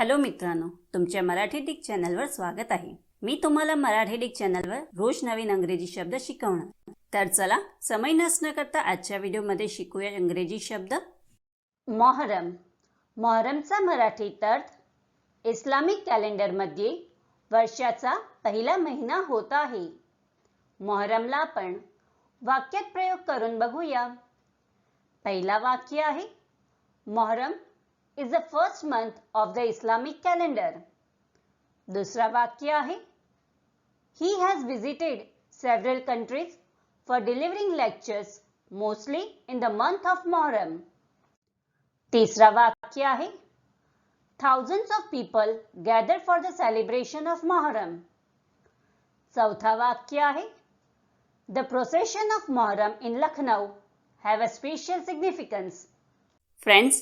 Hello मित्रांनो तुमच्या Marathi Dick चॅनलवर स्वागत आहे. मी तुम्हाला मराठी डिक चॅनलवर रोज नवीन अंग्रेजी शब्द शिकवणार. तर चला समय नसणं करता आजच्या व्हिडिओमध्ये शिकूया इंग्रजी शब्द. मोहरम. मोहरमचा मराठीत अर्थ इस्लामिक कॅलेंडरमध्ये वर्षाचा पहिला महिना होत आहे. मोहरमला आपण वाक्यात प्रयोग करून बघूया. पहिला वाक्य आहे Muharram is the first month of the Islamic calendar. दुसरा वाक्य आहे He has visited several countries for delivering lectures, mostly in the month of Muharram. तिसरा वाक्य आहे Thousands of people gathered for the celebration of Muharram. चौथा वाक्य आहे The procession of Muharram in Lucknow have a special significance. Friends